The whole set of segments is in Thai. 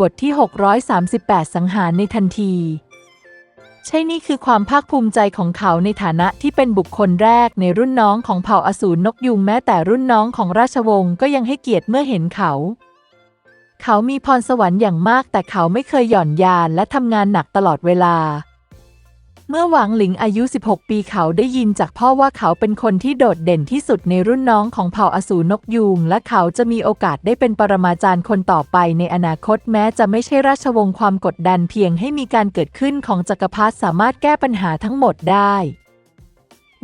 บทที่ 638 สังหารในทันที ใช่นี่คือความภาคภูมิใจของเขาในฐานะที่เป็นบุคคลแรกในรุ่นน้องของเผ่าอสูรนกยุงแม้แต่รุ่นน้องของราชวงศ์ก็ยังให้เกียรติเมื่อเห็นเขา เขามีพรสวรรค์อย่างมากแต่เขาไม่เคยหย่อนยานและทำงานหนักตลอดเวลา เมื่อหวังหลิงอายุ 16 ปีเขาได้ยินจากพ่อว่าเขาเป็นคนที่โดดเด่นที่สุดในรุ่นน้องของเผ่าอสูรนกยูง และเขาจะมีโอกาสได้เป็นปรมาจารย์คนต่อไปในอนาคตแม้จะไม่ใช่ราชวงศ์ความกดดันเพียงให้มีการเกิดขึ้นของจักรพรรดิสามารถแก้ปัญหาทั้งหมดได้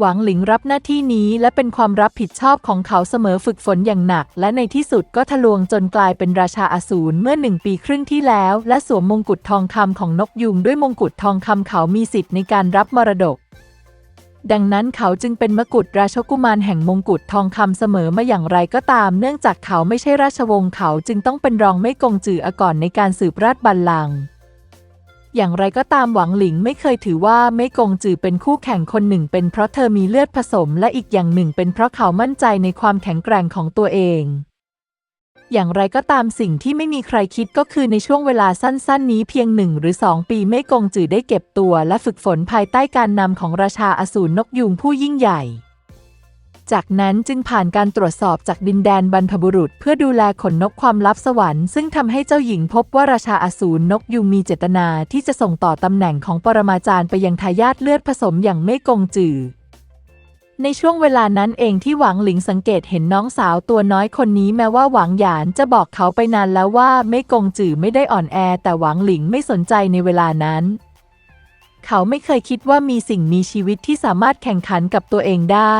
หวังหลิงรับหน้าที่นี้และเป็นความรับผิดชอบของเขาเสมอฝึกฝนอย่างหนัก และในที่สุดก็ทะลวงจนกลายเป็นราชาอสูรเมื่อหนึ่งปีครึ่งที่แล้ว และสวมมงกุฎทองคำของนกยุงด้วยมงกุฎทองคำเขามีสิทธิ์ในการรับมรดก ดังนั้นเขาจึงเป็นมกุฎราชกุมารแห่งมงกุฎทองคำเสมอมาอย่างไรก็ตาม เนื่องจากเขาไม่ใช่ราชวงศ์เขาจึงต้องเป็นรองไม่กงจืออก่อนในการสืบราชบัลลังก์ อย่างไรก็ตามหวังหลิงไม่เคยถือว่าไม่กงจือเป็นคู่แข่งคนหนึ่ง เป็นเพราะเธอมีเลือดผสม และอีกอย่างหนึ่งเป็นเพราะเขามั่นใจในความแข็งแกร่งของตัวเอง อย่างไรก็ตามสิ่งที่ไม่มีใครคิดก็คือในช่วงเวลาสั้น ๆ นี้เพียงหนึ่งหรือสองปีไม่กงจือได้เก็บตัว และฝึกฝนภายใต้การนำของราชาอสูรนกยูงผู้ยิ่งใหญ่ จากนั้นจึงผ่านการตรวจสอบจากดินแดนบรรพบุรุษ เพื่อดูแลขนนกความลับสวรรค์ ซึ่งทำให้เจ้าหญิงพบว่าราชาอสูรนกยูงมีเจตนาที่จะส่งต่อตำแหน่งของปรมาจารย์ไปยังทายาทเลือดผสมอย่างไม่กงจือในช่วงเวลานั้นเองที่หวังหลิงสังเกตเห็นน้องสาวตัวน้อยคนนี้แม้ว่าหวังหยานจะบอกเขาไปนานแล้วว่าไม่กงจือไม่ได้อ่อนแอ แต่หวังหลิงไม่สนใจในเวลานั้น เขาไม่เคยคิดว่ามีสิ่งมีชีวิตที่สามารถแข่งขันกับตัวเองได้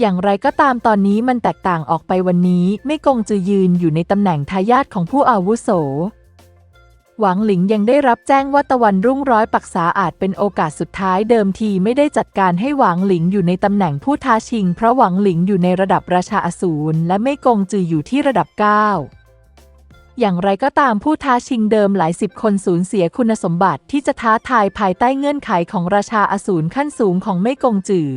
อย่างไรก็ตามตอนนี้มันแตกต่างออกไปวันนี้ไม่กงจือยืนอยู่ในตำแหน่งทายาทของผู้อาวุโส หวังหลิงยังได้รับแจ้งว่าตะวันรุ่งร้อยปักษาอาจเป็นโอกาสสุดท้ายเดิมทีไม่ได้จัดการให้หวังหลิงอยู่ในตำแหน่งผู้ท้าชิง เพราะหวังหลิงอยู่ในระดับราชาอสูรและไม่กงจืออยู่ที่ระดับ 9อย่างไรก็ตามผู้ท้าชิงเดิมหลายสิบคนสูญเสียคุณสมบัติที่จะท้าทายภายใต้เงื่อนไขของราชาอสูรขั้นสูงของไม่กงจือ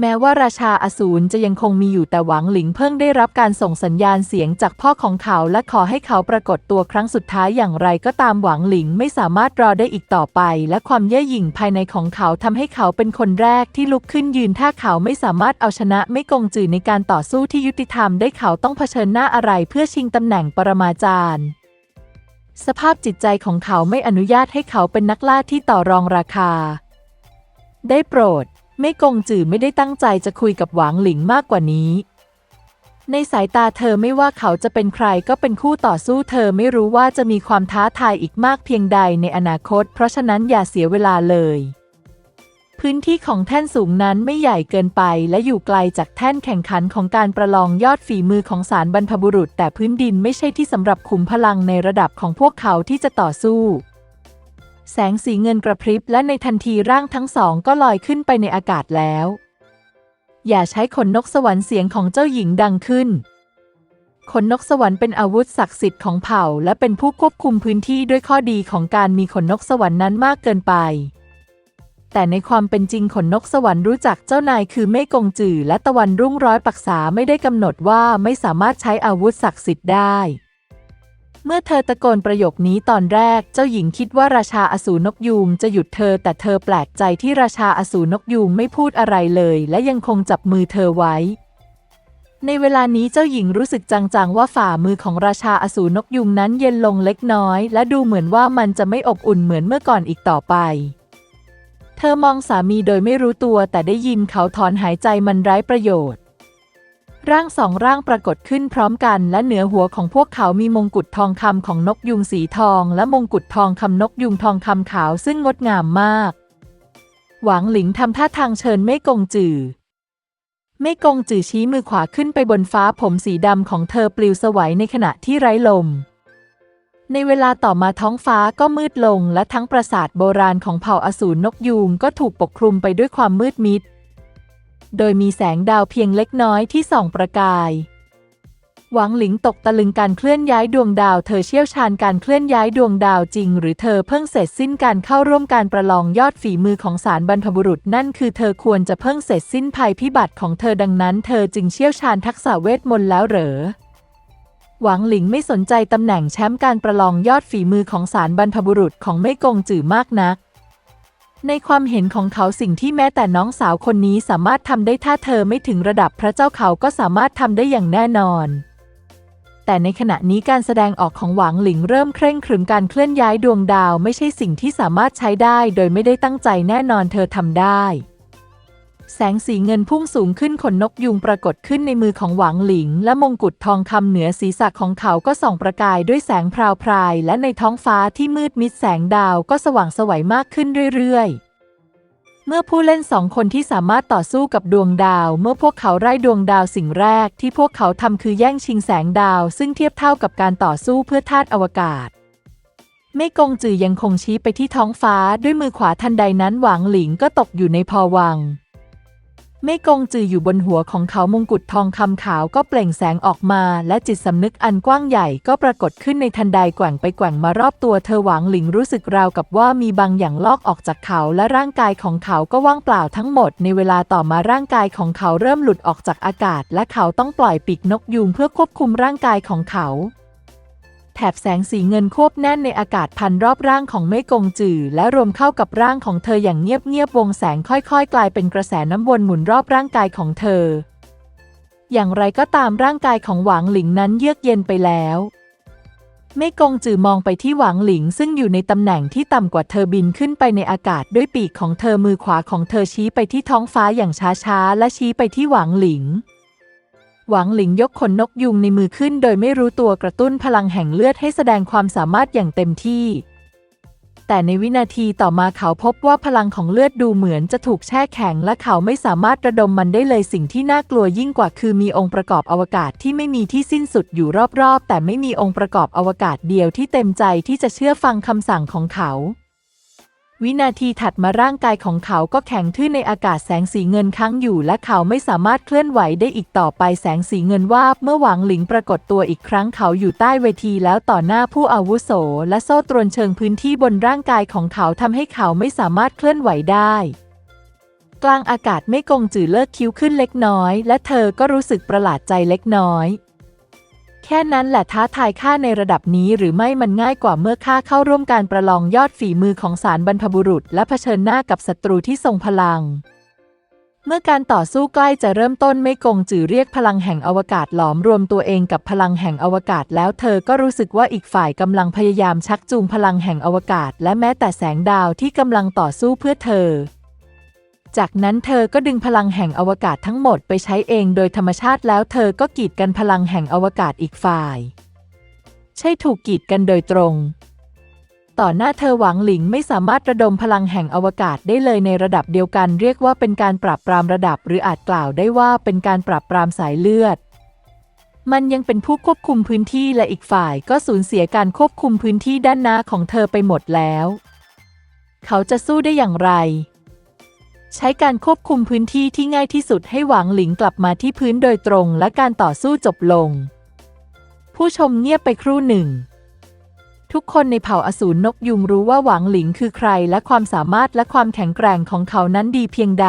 แม้ว่าราชาอสูรจะยังคงมีอยู่แต่หวังหลิงเพิ่งได้รับการส่งสัญญาณเสียงจากพ่อของเขาและขอให้เขาปรากฏตัวครั้งสุดท้ายอย่างไรก็ตามหวังหลิงไม่สามารถรอได้อีกต่อไป และความเย่อหยิ่งภายในของเขาทำให้เขาเป็นคนแรกที่ลุกขึ้นยืนถ้าเขาไม่สามารถเอาชนะไม่กงจือในการต่อสู้ที่ยุติธรรมได้เขาต้องเผชิญหน้าอะไรเพื่อชิงตำแหน่งปรมาจารย์ สภาพจิตใจของเขาไม่อนุญาตให้เขาเป็นนักล่าที่ต่อรองราคา ได้โปรด ไม่กงจือไม่ได้ตั้งใจจะคุยกับหวางหลิงมากกว่านี้ ในสายตาเธอไม่ว่าเขาจะเป็นใครก็เป็นคู่ต่อสู้เธอไม่รู้ว่าจะมีความท้าทายอีกมากเพียงใดในอนาคต เพราะฉะนั้นอย่าเสียเวลาเลย พื้นที่ของแท่นสูงนั้นไม่ใหญ่เกินไปและอยู่ไกลจากแท่นแข่งขันของการประลองยอดฝีมือของสารบรรพบุรุษ แต่พื้นดินไม่ใช่ที่สำหรับขุมพลังในระดับของพวกเขาที่จะต่อสู้ แสงสีเงินกระพริบและในทันทีร่างทั้งสองก็ลอยขึ้นไปในอากาศแล้ว อย่าใช้ขนนกสวรรค์เสียงของเจ้าหญิงดังขึ้น ขนนกสวรรค์เป็นอาวุธศักดิ์สิทธิ์ของเผ่า และเป็นผู้ควบคุมพื้นที่ด้วยข้อดีของการมีขนนกสวรรค์นั้นมากเกินไป แต่ในความเป็นจริงขนนกสวรรค์รู้จักเจ้านายคือเมฆกงจือและตะวันรุ่งร้อยปักษาไม่ได้กำหนดว่าไม่สามารถใช้อาวุธศักดิ์สิทธิ์ได้ เมื่อเธอตะโกนประโยคนี้ตอนแรก เจ้าหญิงคิดว่าราชาอสูรนกยูงจะหยุดเธอ แต่เธอแปลกใจที่ราชาอสูรนกยูงไม่พูดอะไรเลย และยังคงจับมือเธอไว้ ในเวลานี้เจ้าหญิงรู้สึกจางๆว่าฝ่ามือของราชาอสูรนกยูงนั้นเย็นลงเล็กน้อย และดูเหมือนว่ามันจะไม่อบอุ่นเหมือนเมื่อก่อนอีกต่อไป เธอมองสามีโดยไม่รู้ตัวแต่ได้ยินเขาถอนหายใจมันไร้ประโยชน์ ร่างสองร่างปรากฏขึ้นพร้อมกัน และเหนือหัวของพวกเขามีมงกุฎทองคำของนกยุงสีทอง และมงกุฎทองคำนกยุงทองคำขาวซึ่งงดงามมาก หวังหลิงทำท่าทางเชิญไม่กงจือไม่กงจือชี้มือขวาขึ้นไปบนฟ้าผมสีดำของเธอปลิวสวัยในขณะที่ไร้ลม ในเวลาต่อมาท้องฟ้าก็มืดลงและทั้งปราสาทโบราณของเผ่าอสูรนกยูงก็ถูกปกคลุมไปด้วยความมืดมิด โดยมีแสงดาวเพียงเล็กน้อยที่ส่องประกาย หวังหลิงตกตะลึงการเคลื่อนย้ายดวงดาว เธอเชี่ยวชาญการเคลื่อนย้ายดวงดาวจริง หรือเธอเพิ่งเสร็จสิ้นการเข้าร่วมการประลองยอดฝีมือของสารบรรพบุรุษนั่นคือเธอควรจะเพิ่งเสร็จสิ้นภัยพิบัติของเธอดังนั้น เธอจึงเชี่ยวชาญทักษะเวทมนต์แล้วเหรอหวังหลิงไม่สนใจตำแหน่งแชมป์การประลองยอดฝีมือของสารบรรพบุรุษของไม่กงจื่อมากนัก ในความเห็นของเขาสิ่งที่แม้แต่น้องสาวคนนี้สามารถทำได้ถ้าเธอไม่ถึงระดับพระเจ้าเขาก็สามารถทำได้อย่างแน่นอน แต่ในขณะนี้การแสดงออกของหวังหลิงเริ่มเคร่งครึมการเคลื่อนย้ายดวงดาว ไม่ใช่สิ่งที่สามารถใช้ได้ โดยไม่ได้ตั้งใจแน่นอนเธอทำได้ แสงสีเงินพุ่งสูงขึ้นขนนกยุงปรากฏขึ้นในมือของหวางหลิง และมงกุฎทองคำเหนือศีรษะของเขาก็ส่องประกายด้วยแสงพราวพราย และในท้องฟ้าที่มืดมิดแสงดาวก็สว่างสวัยมากขึ้นเรื่อยๆเมื่อผู้เล่นสองคนที่สามารถต่อสู้กับดวงดาว เมื่อพวกเขาไล่ดวงดาวสิ่งแรกที่พวกเขาทำคือแย่งชิงแสงดาว ซึ่งเทียบเท่ากับการต่อสู้เพื่อธาตุอวกาศ ไม่กงจือยังคงชี้ไปที่ท้องฟ้าด้วยมือขวาทันใดนั้นหวางหลิงก็ตกอยู่ในพอวัง ไม่กงจืออยู่บนหัวของเขามงกุฎทองคำขาวก็เปล่งแสงออกมา และจิตสำนึกอันกว้างใหญ่ก็ปรากฏขึ้นในทันใดแกว่งไปแกว่งมารอบตัวเธอหวางหลิงรู้สึกราวกับว่ามีบางอย่างลอกออกจากเขาและร่างกายของเขาก็ว่างเปล่าทั้งหมด ในเวลาต่อมาร่างกายของเขาเริ่มหลุดออกจากอากาศ และเขาต้องปล่อยปีกนกยูงเพื่อควบคุมร่างกายของเขา บแสงสีเงินควบแน่นในอากาศพันรอบร่างของเมฆกงจือและรวมเข้ากับร่างของเธออย่างเงียบๆวงแสงค่อยๆ กลายเป็นกระแสน้ำวนหมุนรอบร่างกายของเธอ อย่างไรก็ตามร่างกายของหวางหลิงนั้นเยือกเย็นไปแล้วเมฆกงจือมองไปที่หวางหลิงซึ่งอยู่ในตำแหน่งที่ต่ำกว่าเธอบินขึ้นไปในอากาศด้วยปีกของเธอมือขวาของเธอชี้ไปที่ท้องฟ้าอย่างช้าๆและชี้ไปที่หวางหลิง หวังหลิงยกขนนกยุงในมือขึ้น โดยไม่รู้ตัวกระตุ้นพลังแห่งเลือดให้แสดงความสามารถอย่างเต็มที่ แต่ในวินาทีต่อมาเขาพบว่าพลังของเลือดดูเหมือนจะถูกแช่แข็ง และเขาไม่สามารถระดมมันได้เลยสิ่งที่น่ากลัวยิ่งกว่าคือมีองค์ประกอบอวกาศที่ไม่มีที่สิ้นสุดอยู่รอบๆ แต่ไม่มีองค์ประกอบอวกาศเดียวที่เต็มใจที่จะเชื่อฟังคำสั่งของเขา วินาทีถัดมาร่างกายของเขาก็แข็งทื่อในอากาศแสงสีเงินค้างอยู่ และเขาไม่สามารถเคลื่อนไหวได้อีกต่อไปแสงสีเงินวาบเมื่อหวังหลิงปรากฏตัวอีกครั้งเขาอยู่ใต้เวทีแล้วต่อหน้าผู้อาวุโส และโซ่ตรวนเชิงพื้นที่บนร่างกายของเขาทำให้เขาไม่สามารถเคลื่อนไหวได้กลางอากาศไม่กงจือเลิกคิ้วขึ้นเล็กน้อย และเธอก็รู้สึกประหลาดใจเล็กน้อย แค่นั้นแหละท้าทายข้าในระดับนี้หรือไม่มันง่ายกว่าเมื่อข้าเข้าร่วมการประลองยอดฝีมือของสารบรรพบุรุษ และเผชิญหน้ากับศัตรูที่ทรงพลัง เมื่อการต่อสู้ใกล้จะเริ่มต้นไม่กงจือเรียกพลังแห่งอวกาศหลอมรวมตัวเองกับพลังแห่งอวกาศแล้วเธอก็รู้สึกว่าอีกฝ่ายกำลังพยายามชักจูงพลังแห่งอวกาศ และแม้แต่แสงดาวที่กำลังต่อสู้เพื่อเธอ จากนั้นเธอก็ดึงพลังแห่งอวกาศทั้งหมดไปใช้เองโดยธรรมชาติแล้วเธอก็กีดกันพลังแห่งอวกาศอีกฝ่าย ใช่ถูกกีดกันโดยตรง ต่อหน้าเธอหวังหลิงไม่สามารถระดมพลังแห่งอวกาศได้เลยในระดับเดียวกัน เรียกว่าเป็นการปราบปรามระดับ หรืออาจกล่าวได้ว่าเป็นการปราบปรามสายเลือด มันยังเป็นผู้ควบคุมพื้นที่และอีกฝ่ายก็สูญเสียการควบคุมพื้นที่ด้านหน้าของเธอไปหมดแล้ว เขาจะสู้ได้อย่างไร ใช้การควบคุมพื้นที่ที่ง่ายที่สุดให้หวังหลิงกลับมาที่พื้นโดยตรงและการต่อสู้จบลง ผู้ชมเงียบไปครู่หนึ่ง ทุกคนในเผ่าอสูรนกยุงรู้ว่าหวังหลิงคือใครและความสามารถและความแข็งแกร่งของเขานั้นดีเพียงใด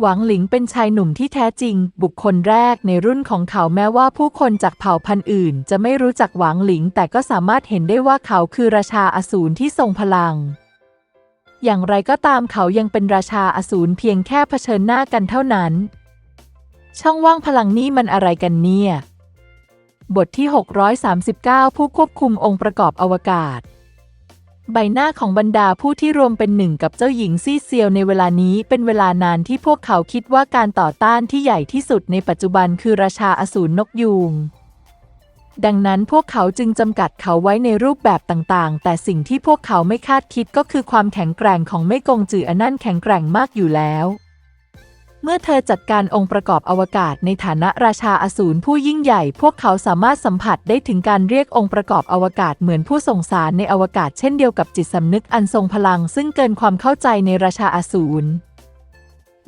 หวังหลิงเป็นชายหนุ่มที่แท้จริง บุคคลแรกในรุ่นของเขาแม้ว่าผู้คนจากเผ่าพันธุ์อื่น จะไม่รู้จักหวังหลิง แต่ก็สามารถเห็นได้ว่าเขาคือราชาอสูรที่ทรงพลัง อย่างไรก็ตามเขายังเป็นราชาอสูรเพียงแค่เผชิญหน้ากันเท่านั้น ช่องว่างพลังนี่มันอะไรกันเนี่ย บทที่ 639 ผู้ควบคุมองค์ประกอบอวกาศ ใบหน้าของบรรดาผู้ที่รวมเป็นหนึ่งกับเจ้าหญิงซี่เซียวในเวลานี้เป็นเวลานานที่พวกเขาคิดว่าการต่อต้านที่ใหญ่ที่สุดในปัจจุบันคือราชาอสูรนกยูง ดังนั้นพวกเขาจึงจำกัดเขาไว้ในรูปแบบต่างๆ แต่สิ่งที่พวกเขาไม่คาดคิดก็คือความแข็งแกร่งของไม่กงจืออันนั่นแข็งแกร่งมากอยู่แล้ว เมื่อเธอจัดการองค์ประกอบอวกาศในฐานะราชาอสูรผู้ยิ่งใหญ่ พวกเขาสามารถสัมผัสได้ถึงการเรียกองค์ประกอบอวกาศเหมือนผู้ส่งสารในอวกาศเช่นเดียวกับจิตสำนึกอันทรงพลัง ซึ่งเกินความเข้าใจในราชาอสูร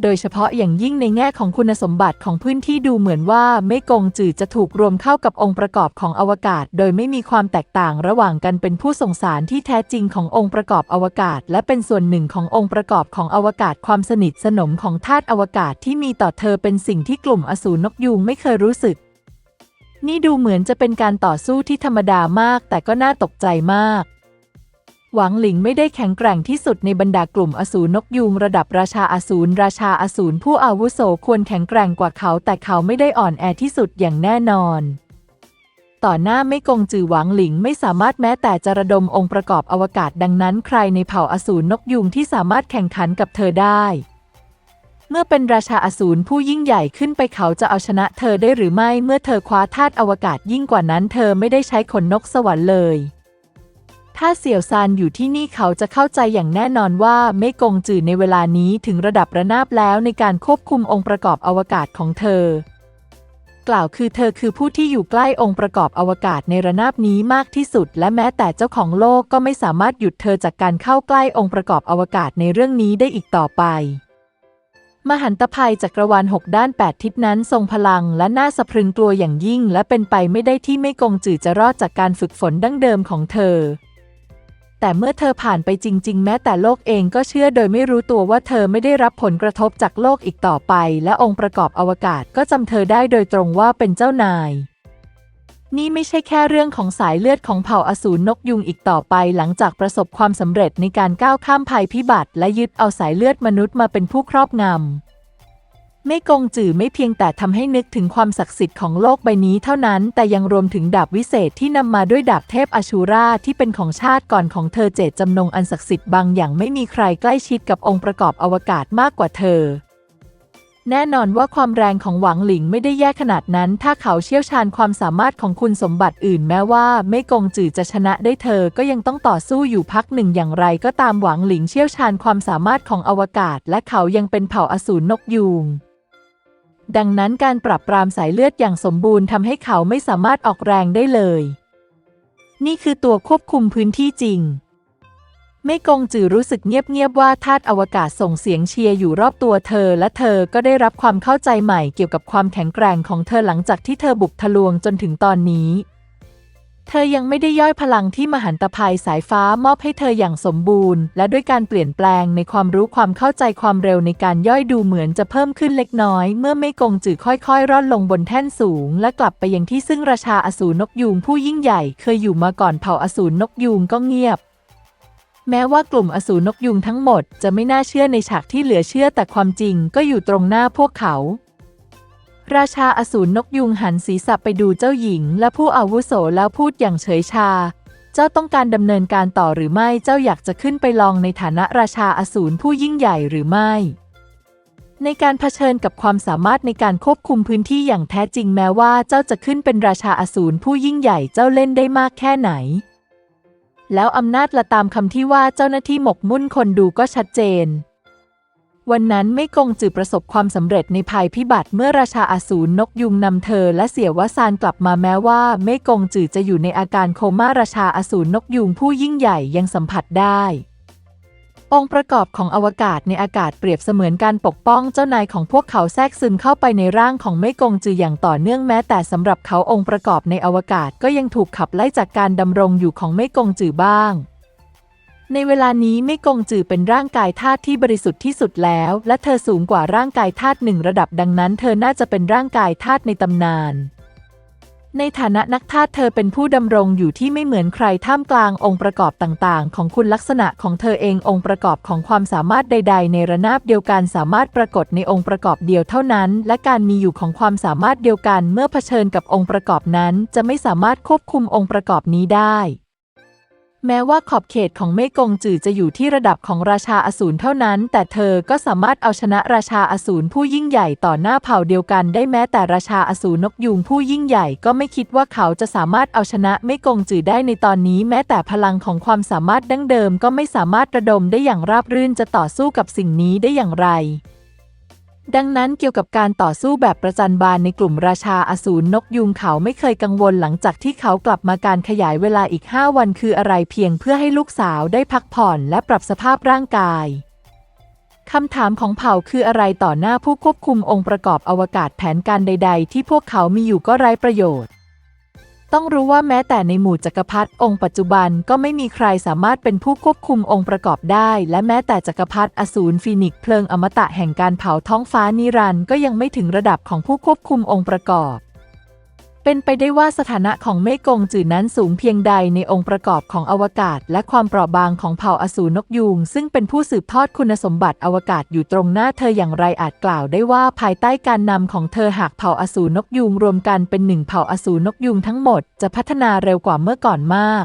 โดยเฉพาะอย่างยิ่งในแง่ของคุณสมบัติของพื้นที่ดูเหมือนว่าไม่กงจือจะถูกรวมเข้ากับองค์ประกอบของอวกาศ โดยไม่มีความแตกต่างระหว่างกันเป็นผู้ส่งสารที่แท้จริงขององค์ประกอบอวกาศ และเป็นส่วนหนึ่งขององค์ประกอบของอวกาศความสนิทสนมของธาตุอวกาศที่มีต่อเธอเป็นสิ่งที่กลุ่มอสูรนกยูงไม่เคยรู้สึก นี่ดูเหมือนจะเป็นการต่อสู้ที่ธรรมดามาก แต่ก็น่าตกใจมาก หวังหลิงไม่ได้แข็งแกร่งที่สุดในบรรดากลุ่มอสูรนกยูงระดับราชาอสูรราชาอสูรผู้อาวุโสควรแข็งแกร่งกว่าเขา แต่เขาไม่ได้อ่อนแอที่สุดอย่างแน่นอน ต่อหน้าไม่กงจือหวังหลิงไม่สามารถแม้แต่จะระดมองค์ประกอบอวกาศดังนั้นใครในเผ่าอสูรนกยูงที่สามารถแข่งขันกับเธอได้ เมื่อเป็นราชาอสูรผู้ยิ่งใหญ่ขึ้นไปเขาจะเอาชนะเธอได้หรือไม่เมื่อเธอคว้าธาตุอวกาศยิ่งกว่านั้น เธอไม่ได้ใช้ขนนกสวรรค์เลย ถ้าเสี่ยวซานอยู่ที่นี่เขาจะเข้าใจอย่างแน่นอนว่าไม่กงจือในเวลานี้ถึงระดับระนาบแล้วในการควบคุมองค์ประกอบอวกาศของเธอ กล่าวคือเธอคือผู้ที่อยู่ใกล้องค์ประกอบอวกาศในระนาบนี้มากที่สุด และแม้แต่เจ้าของโลกก็ไม่สามารถหยุดเธอจากการเข้าใกล้องค์ประกอบอวกาศในเรื่องนี้ได้อีกต่อไปมหันตภัยจักรวาลหกด้านแปดทิศนั้นทรงพลังและน่าสะพรึงกลัวอย่างยิ่ง และเป็นไปไม่ได้ที่ไม่กงจือจะรอดจากการฝึกฝนดั้งเดิมของเธอ แต่เมื่อเธอผ่านไปจริง ๆ แม้แต่โลกเองก็เชื่อโดยไม่รู้ตัวว่าเธอไม่ได้รับผลกระทบจากโลกอีกต่อไป และองค์ประกอบอวกาศก็จำเธอได้โดยตรงว่าเป็นเจ้านาย นี่ไม่ใช่แค่เรื่องของสายเลือดของเผ่าอสูรนกยุงอีกต่อไป หลังจากประสบความสำเร็จในการก้าวข้ามภัยพิบัติ และยึดเอาสายเลือดมนุษย์มาเป็นผู้ครอบงำ ไม่กงจือไม่เพียงแต่ทำให้นึกถึงความศักดิ์สิทธิ์ของโลกใบนี้เท่านั้น แต่ยังรวมถึงดาบวิเศษที่นำมาด้วยดาบเทพอชูราที่เป็นของชาติก่อนของเธอเจตจำนงอันศักดิ์สิทธิ์บางอย่างไม่มีใครใกล้ชิดกับองค์ประกอบอวกาศมากกว่าเธอ แน่นอนว่าความแรงของหวังหลิงไม่ได้แย่ขนาดนั้น ถ้าเขาเชี่ยวชาญความสามารถของคุณสมบัติอื่น แม้ว่าไม่กงจือจะชนะได้เธอก็ยังต้องต่อสู้อยู่พักหนึ่งอย่างไร ก็ตามหวังหลิงเชี่ยวชาญความสามารถของอวกาศ และเขายังเป็นเผ่าอสูรนกยูง ดังนั้นการปรับปรามสายเลือดอย่างสมบูรณ์ทำให้เขาไม่สามารถออกแรงได้เลย นี่คือตัวควบคุมพื้นที่จริง ไม่กงจือรู้สึกเงียบๆว่าธาตุอวกาศส่งเสียงเชียร์อยู่รอบตัวเธอ และเธอก็ได้รับความเข้าใจใหม่เกี่ยวกับความแข็งแกร่งของเธอหลังจากที่เธอบุกทะลวงจนถึงตอนนี้ เธอยังไม่ได้ย่อยพลังที่มหันตภัยสายฟ้ามอบให้เธออย่างสมบูรณ์ และด้วยการเปลี่ยนแปลงในความรู้ความเข้าใจความเร็วในการย่อยดูเหมือนจะเพิ่มขึ้นเล็กน้อย เมื่อไม่กงจือค่อยๆร่อนลงบนแท่นสูง และกลับไปยังที่ซึ่งราชาอสูรนกยูงผู้ยิ่งใหญ่ เคยอยู่มาก่อนเผ่าอสูรนกยูงก็เงียบ แม้ว่ากลุ่มอสูรนกยุงทั้งหมดจะไม่น่าเชื่อในฉากที่เหลือเชื่อแต่ความจริงก็อยู่ตรงหน้าพวกเขา ราชาอสูรนกยุงหันศีรษะไปดูเจ้าหญิง และผู้อาวุโสแล้วพูดอย่างเฉยชา เจ้าต้องการดำเนินการต่อหรือไม่เจ้าอยากจะขึ้นไปลองในฐานะราชาอสูรผู้ยิ่งใหญ่หรือไม่ ในการเผชิญกับความสามารถในการควบคุมพื้นที่อย่างแท้จริงแม้ว่าเจ้าจะขึ้นเป็นราชาอสูรผู้ยิ่งใหญ่เจ้าเล่นได้มากแค่ไหน แล้วอำนาจละตามคำที่ว่าเจ้าหน้าที่หมกมุ่นคนดูก็ชัดเจน วันนั้นไม่กงจือประสบความสำเร็จในภัยพิบัติเมื่อราชาอสูรนกยุงนำเธอและเสี่ยววซานกลับมาแม้ว่า ไม่กงจือจะอยู่ในอาการโคม่าราชาอสูรนกยุงผู้ยิ่งใหญ่ยังสัมผัสได้ องค์ประกอบของอวกาศในอากาศเปรียบเสมือนการปกป้องเจ้านายของพวกเขาแทรกซึมเข้าไปในร่างของไม่กงจืออย่างต่อเนื่องแม้แต่สำหรับเขาองค์ประกอบในอวกาศก็ยังถูกขับไล่จากการดำรงอยู่ของไม่กงจือบ้าง ในเวลานี้ไม่กงจือเป็นร่างกายธาตุที่บริสุทธิ์ที่สุดแล้ว และเธอสูงกว่าร่างกายธาตุหนึ่งระดับดังนั้น เธอน่าจะเป็นร่างกายธาตุในตำนาน ในฐานะนักธาตุเธอเป็นผู้ดำรงอยู่ที่ไม่เหมือนใครท่ามกลางองค์ประกอบต่างๆ ของคุณลักษณะของเธอเององค์ประกอบของความสามารถใด ๆ ในระนาบเดียวกันสามารถปรากฏในองค์ประกอบเดียวเท่านั้น และการมีอยู่ของความสามารถเดียวกัน เมื่อเผชิญกับองค์ประกอบนั้น จะไม่สามารถควบคุมองค์ประกอบนี้ได้ แม้ว่าขอบเขตของเมกงจือจะอยู่ที่ระดับของราชาอสูรเท่านั้น แต่เธอก็สามารถเอาชนะราชาอสูรผู้ยิ่งใหญ่ต่อหน้าเผ่าเดียวกันได้แม้แต่ราชาอสูรนกยูงผู้ยิ่งใหญ่ก็ไม่คิดว่าเขาจะสามารถเอาชนะเมกงจือได้ในตอนนี้ แม้แต่พลังของความสามารถดั้งเดิมก็ไม่สามารถระดมได้อย่างราบรื่นจะต่อสู้กับสิ่งนี้ได้อย่างไร ดังนั้นเกี่ยวกับการต่อสู้แบบประจันบานในกลุ่มราชาอสูรนกยุงเขาไม่เคยกังวลหลังจากที่เขากลับมาการขยายเวลาอีก 5 วันคืออะไรเพียงเพื่อให้ลูกสาวได้พักผ่อนและปรับสภาพร่างกายคำถามของเผ่าคืออะไรต่อหน้าผู้ควบคุมองค์ประกอบอวกาศแผนการใด ๆ ที่พวกเขามีอยู่ก็ไร้ประโยชน์ ต้องรู้ว่าแม้แต่ในหมู่จักรพรรดิองค์ปัจจุบันก็ไม่มีใครสามารถเป็นผู้ควบคุมองค์ประกอบได้ และแม้แต่จักรพรรดิอสูรฟีนิกเพลิงอมตะแห่งการเผาท้องฟ้านิรันด์ก็ยังไม่ถึงระดับของผู้ควบคุมองค์ประกอบ เป็นไปได้ว่าสถานะของเมฆกงจือนั้นสูงเพียงใดในองค์ประกอบของอวกาศ และความเปราะบางของเผ่าอสูรนกยูงซึ่งเป็นผู้สืบทอดคุณสมบัติอวกาศอยู่ตรงหน้าเธออย่างไรอาจกล่าวได้ว่าภายใต้การนำของเธอหากเผ่าอสูรนกยูงรวมกันเป็นหนึ่งเผ่าอสูรนกยูงทั้งหมดจะพัฒนาเร็วกว่าเมื่อก่อนมาก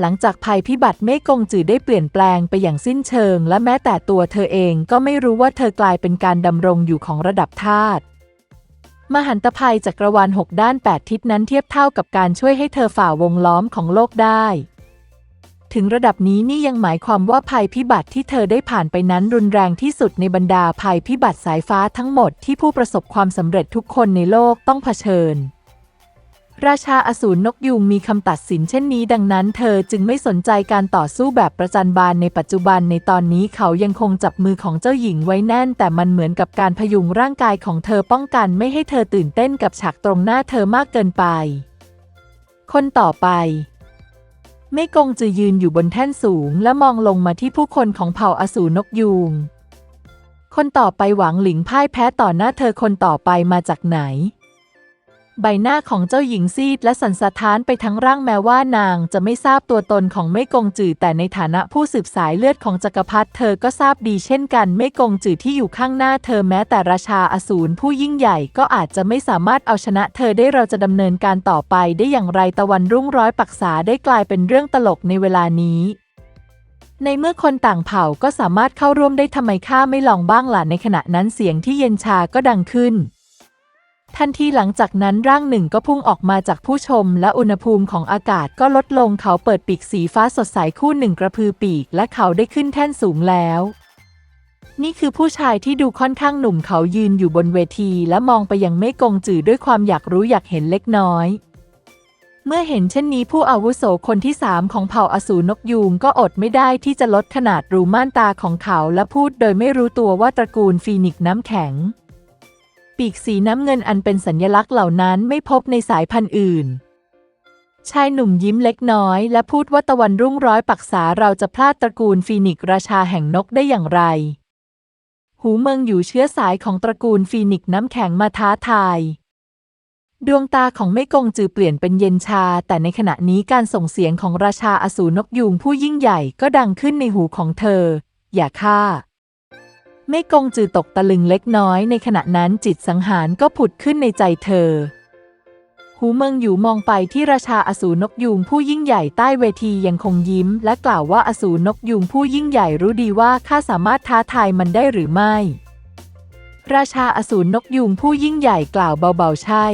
หลังจากภัยพิบัติเมฆกงจือได้เปลี่ยนแปลงไปอย่างสิ้นเชิง และแม้แต่ตัวเธอเองก็ไม่รู้ว่าเธอกลายเป็นการดำรงอยู่ของระดับธาตุ มหันตภัยจักรวาลหกด้านแปดทิศนั้นเทียบเท่ากับการช่วยให้เธอฝ่าวงล้อมของโลกได้ ถึงระดับนี้นี่ยังหมายความว่าภัยพิบัติที่เธอได้ผ่านไปนั้นรุนแรงที่สุดในบรรดาภัยพิบัติสายฟ้าทั้งหมดที่ผู้ประสบความสำเร็จทุกคนในโลกต้องเผชิญ ราชาอสูรนกยูงมีคำตัดสินเช่นนี้ดังนั้นเธอจึงไม่สนใจการต่อสู้แบบประจันบานในปัจจุบันในตอนนี้เขายังคงจับมือของเจ้าหญิงไว้แน่น แต่มันเหมือนกับการพยุงร่างกายของเธอป้องกันไม่ให้เธอตื่นเต้นกับฉากตรงหน้าเธอมากเกินไป คนต่อไปเมกงจือยืนอยู่บนแท่นสูง และมองลงมาที่ผู้คนของเผ่าอสูรนกยูง คนต่อไปหวังหลิงพ่ายแพ้ต่อหน้าเธอคนต่อไปมาจากไหน ใบหน้าของเจ้าหญิงซีดและสันสะท้านไปทั้งร่างแม้ว่านางจะไม่ทราบตัวตนของเมกงจือแต่ในฐานะผู้สืบสายเลือดของจักรพรรดิเธอก็ทราบดีเช่นกันเมกงจือที่อยู่ข้างหน้าเธอแม้แต่ราชาอสูรผู้ยิ่งใหญ่ก็อาจจะไม่สามารถเอาชนะเธอได้เราจะดำเนินการต่อไปได้อย่างไรตะวันรุ่งร้อยปักษาได้กลายเป็นเรื่องตลกในเวลานี้ในเมื่อคนต่างเผ่าก็สามารถเข้าร่วมได้ทำไมข้าไม่ลองบ้างล่ะในขณะนั้นเสียงที่เย็นชาก็ดังขึ้น ทันทีหลังจากนั้นร่างหนึ่งก็พุ่งออกมาจากผู้ชม และอุณหภูมิของอากาศก็ลดลงเขาเปิดปีกสีฟ้าสดใสคู่หนึ่งกระพือปีก และเขาได้ขึ้นแท่นสูงแล้ว นี่คือผู้ชายที่ดูค่อนข้างหนุ่มเขายืนอยู่บนเวที และมองไปยังเมฆกงจือด้วยความอยากรู้อยากเห็นเล็กน้อย เมื่อเห็นเช่นนี้ผู้อาวุโสคนที่สามของเผ่าอสูรนกยูงก็อดไม่ได้ที่จะลดขนาดรูม่านตาของเขา และพูดโดยไม่รู้ตัวว่าตระกูลฟีนิกซ์น้ำแข็ง ปีกสีน้ำเงินอันเป็นสัญลักษณ์เหล่านั้นไม่พบในสายพันธุ์อื่น ชายหนุ่มยิ้มเล็กน้อย และพูดว่าตะวันรุ่งร้อยปักษาเราจะพลาดตระกูลฟีนิกราชาแห่งนกได้อย่างไร หูเมืองอยู่เชื้อสายของตระกูลฟีนิกน้ำแข็งมาท้าทาย ดวงตาของไม่กงจือเปลี่ยนเป็นเย็นชา แต่ในขณะนี้การส่งเสียงของราชาอสูรนกยูงผู้ยิ่งใหญ่ก็ดังขึ้นในหูของเธอ อย่าฆ่า ไม่กงจือตกตะลึงเล็กน้อยในขณะนั้นจิตสังหารก็ผุดขึ้นในใจเธอ หูเมืองอยู่มองไปที่ราชาอสูรนกยูงผู้ยิ่งใหญ่ใต้เวทียังคงยิ้ม และกล่าวว่าอสูรนกยูงผู้ยิ่งใหญ่รู้ดีว่าข้าสามารถท้าทายมันได้หรือไม่ ราชาอสูรนกยูงผู้ยิ่งใหญ่กล่าวเบาๆใช่